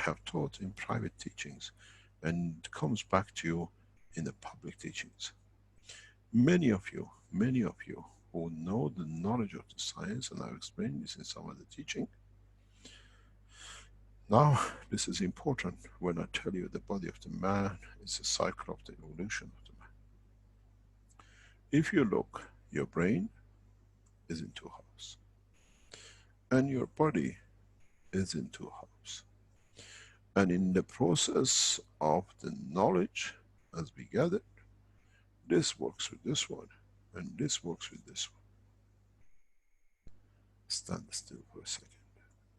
have taught in private teachings and comes back to you in the public teachings. Many of you, many of you who know the knowledge of the science, and I've explained this in some of the teaching. Now, this is important when I tell you the body of the man is a cycle of the evolution of the man. If you look, your brain is in two halves. And your body is in two halves. And in the process of the knowledge, as we gather, this works with this one, and this works with this one. Stand still for a second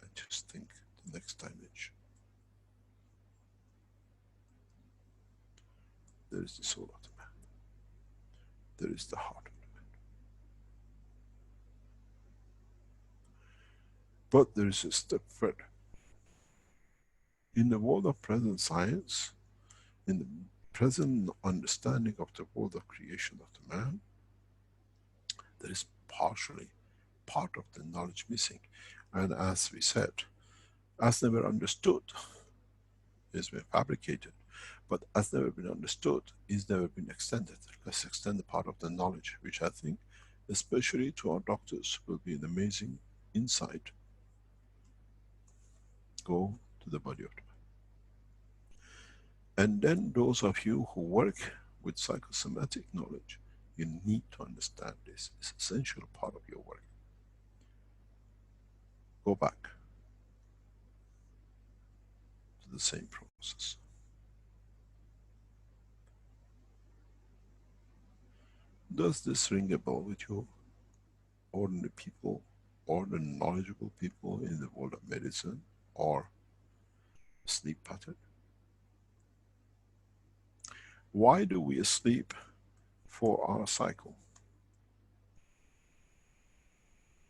and just think the next dimension. There is the soul of the man. There is the heart of the man. But there is a step further. In the world of present science, in the present understanding of the world of creation of the man, there is partially part of the knowledge missing. And as we said, as never understood is been fabricated, but as never been understood is never been extended. Let's extend the part of the knowledge, which I think, especially to our doctors, will be an amazing insight. Go to the body of the man. And then those of you who work with psychosomatic knowledge, you need to understand this. It's essential part of your work. Go back to the same process. Does this ring a bell with you? Ordinary people, or the knowledgeable people in the world of medicine, or sleep pattern? Why do we sleep for our cycle?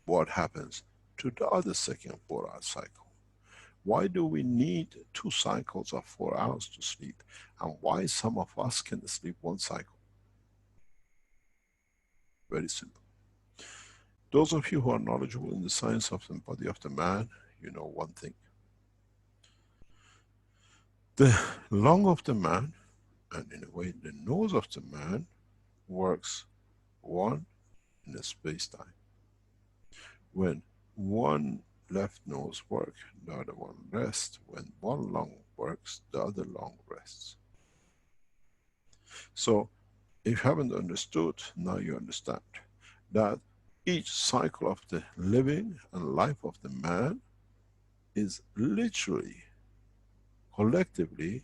What happens to the other second four hour cycle? Why do we need two cycles of four hours to sleep? And why some of us can sleep one cycle? Very simple. Those of you who are knowledgeable in the science of the body of the man, you know one thing. The lung of the man, and in a way the nose of the man, works one in a space-time. When one left nose work, the other one rests. When one lung works, the other lung rests. So, if you haven't understood, now you understand that each cycle of the living and life of the man is literally, collectively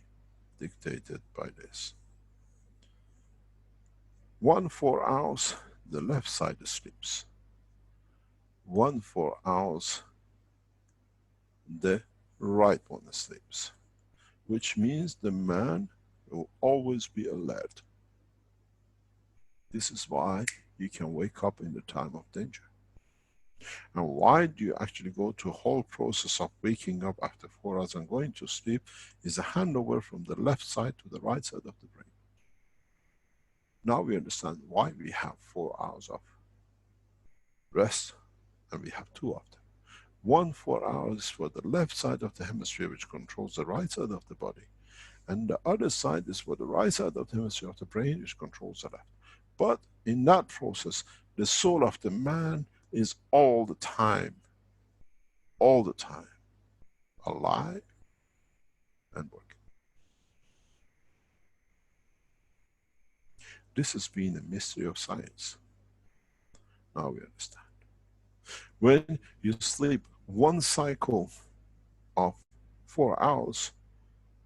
dictated by this. One four hours, the left side sleeps. One four hours, the right one sleeps. Which means the man will always be alert. This is why you can wake up in the time of danger. And why do you actually go to a whole process of waking up after four hours and going to sleep is a handover from the left side to the right side of the brain. Now we understand why we have four hours of rest and we have two of them. One four hours for the left side of the hemisphere which controls the right side of the body. And the other side is for the right side of the hemisphere of the brain which controls the left. But in that process, the soul of the man is all the time, all the time, alive and working. This has been a mystery of science. Now we understand. When you sleep one cycle of four hours,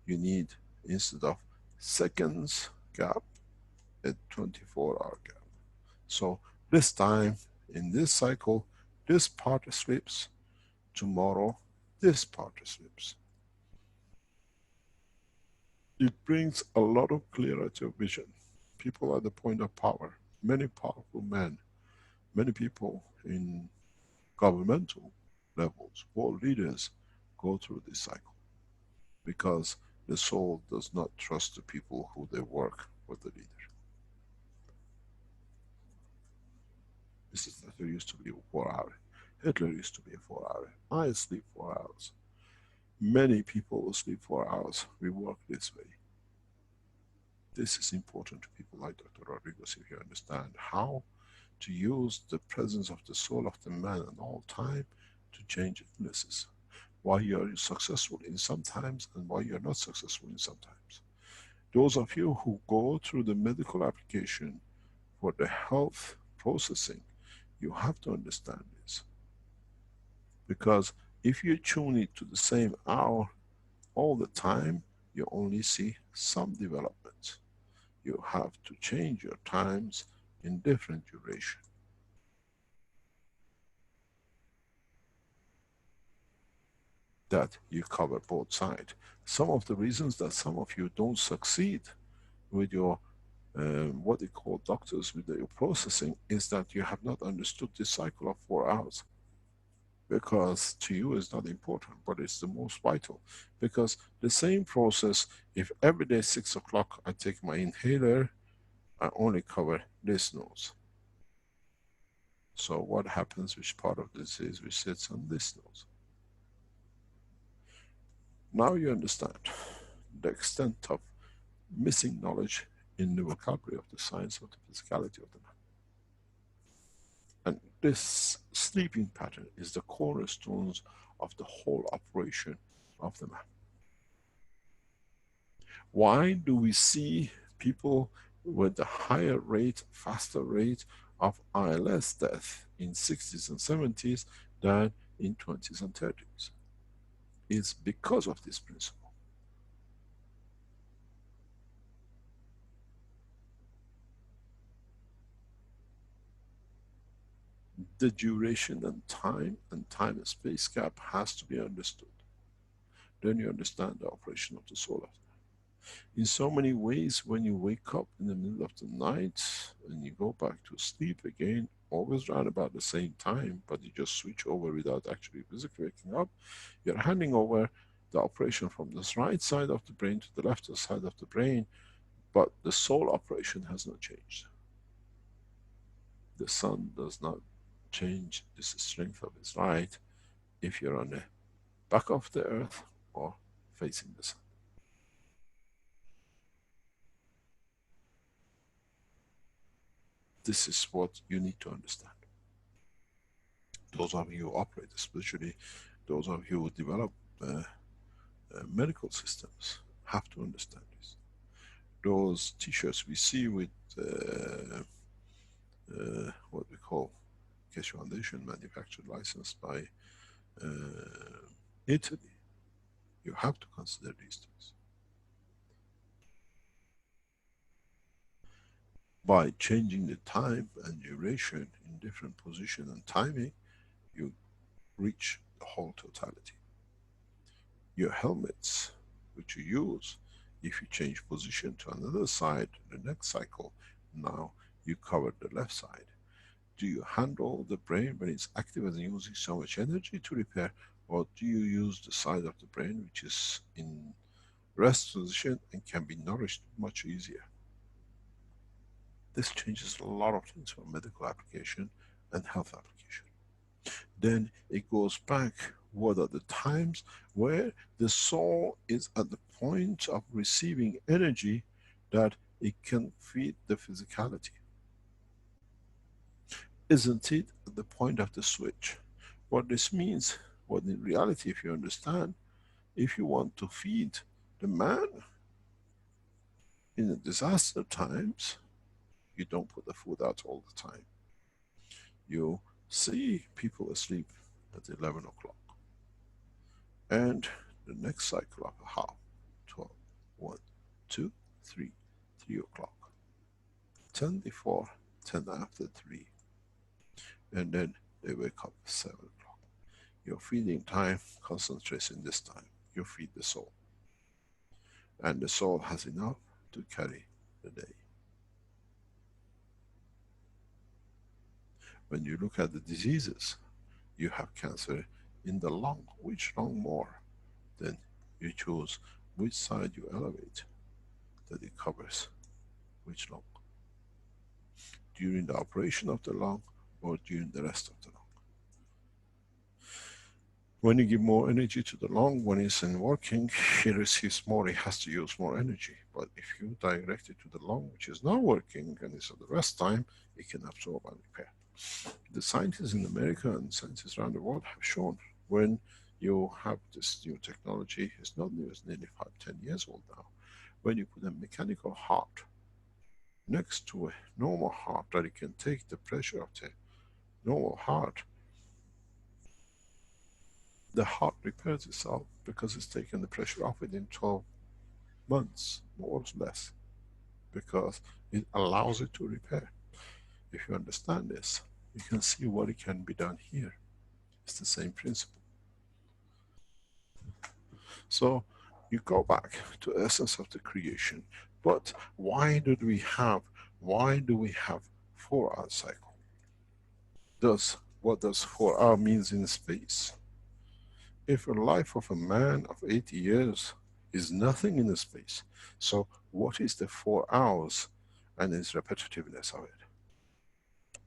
you need, instead of seconds gap, a 24 hour gap. So this time, in this cycle, this part sleeps, tomorrow this part sleeps. It brings a lot of clarity of vision. People at the point of power, many powerful men, many people in governmental levels, world leaders go through this cycle. Because the soul does not trust the people who they work with the leader. Mrs. Thatcher used to be four hours. Hitler used to be four hours. I sleep four hours. Many people will sleep four hours. We work this way. This is important to people like Dr. Rodriguez if you understand how to use the presence of the soul of the man at all time to change illnesses. Why you are successful in sometimes and why you are not successful in sometimes. Those of you who go through the medical application for the health processing, you have to understand this. Because if you tune it to the same hour all the time, you only see some developments. You have to change your times in different duration. That you cover both sides. Some of the reasons that some of you don't succeed with your Um, what they call doctors with your processing is that you have not understood this cycle of four hours because to you is not important, but it's the most vital. Because the same process, if every day six o'clock I take my inhaler, I only cover this nose. So what happens, which part of this is which sits on this nose? Now you understand the extent of missing knowledge in the vocabulary of the science of the physicality of the man. And this sleeping pattern is the cornerstones of the whole operation of the man. Why do we see people with a higher rate, faster rate of ILS death in 60s and 70s than in 20s and 30s? It's because of this principle. The duration and time and time and space gap has to be understood. Then you understand the operation of the soul. In so many ways, when you wake up in the middle of the night and you go back to sleep again, always around about the same time, but you just switch over without actually physically waking up, you're handing over the operation from this right side of the brain to the left side of the brain, but the soul operation has not changed. The sun does not change this strength of its light if you're on the back of the earth or facing the sun. This is what you need to understand. Those of you who operate, especially those of you who develop uh, uh, medical systems, have to understand this. Those t-shirts we see with uh, uh what we call Keshe Foundation manufactured licensed by uh, Italy. You have to consider these things. By changing the time and duration in different position and timing, you reach the whole totality. Your helmets, which you use, if you change position to another side, the next cycle, now you cover the left side do you handle the brain when it's active and using so much energy to repair, or do you use the side of the brain which is in rest position and can be nourished much easier? This changes a lot of things for medical application and health application. Then it goes back, what are the times where the soul is at the point of receiving energy that it can feed the physicality isn't it the point of the switch? What this means, what in reality, if you understand, if you want to feed the man in the disaster times, you don't put the food out all the time. You see people asleep at 11 o'clock. And the next cycle of a half, 12, 1, 2, 3, 3 o'clock. 10 before, 10 after 3, and then they wake up 7 o'clock. Your feeding time concentrates in this time. You feed the soul. And the soul has enough to carry the day. When you look at the diseases, you have cancer in the lung. Which lung more? Then you choose which side you elevate that it covers which lung. During the operation of the lung, or during the rest of the lung. When you give more energy to the lung, when it's in working, it receives more, it has to use more energy. But if you direct it to the lung, which is not working, and it's at the rest time, it can absorb and repair. The scientists in America and scientists around the world have shown when you have this new technology, it's not new, it's nearly five, ten years old now. When you put a mechanical heart next to a normal heart that it can take the pressure of the normal heart, the heart repairs itself because it's taken the pressure off within 12 months, more or less, because it allows it to repair. If you understand this, you can see what it can be done here. It's the same principle. So, you go back to essence of the creation. But why do we have, why do we have four hour cycle? Does, what does four hour means in space? If a life of a man of 80 years is nothing in the space, so what is the four hours and its repetitiveness of it?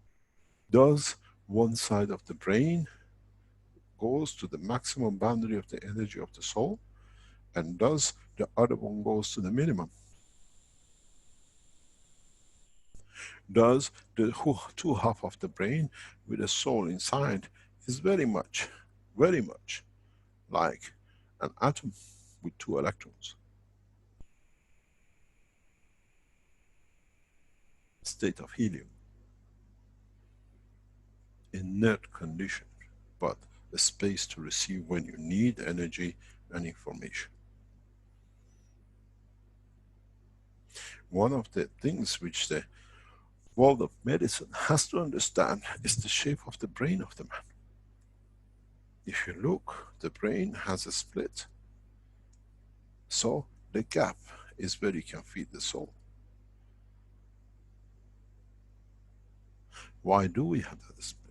Does one side of the brain goes to the maximum boundary of the energy of the soul and does the other one goes to the minimum? Does the two half of the brain with the soul inside is very much, very much like an atom with two electrons. State of helium. Inert condition, but a space to receive when you need energy and information. One of the things which the world of medicine has to understand is the shape of the brain of the man. If you look, the brain has a split. So the gap is where you can feed the soul. Why do we have that split?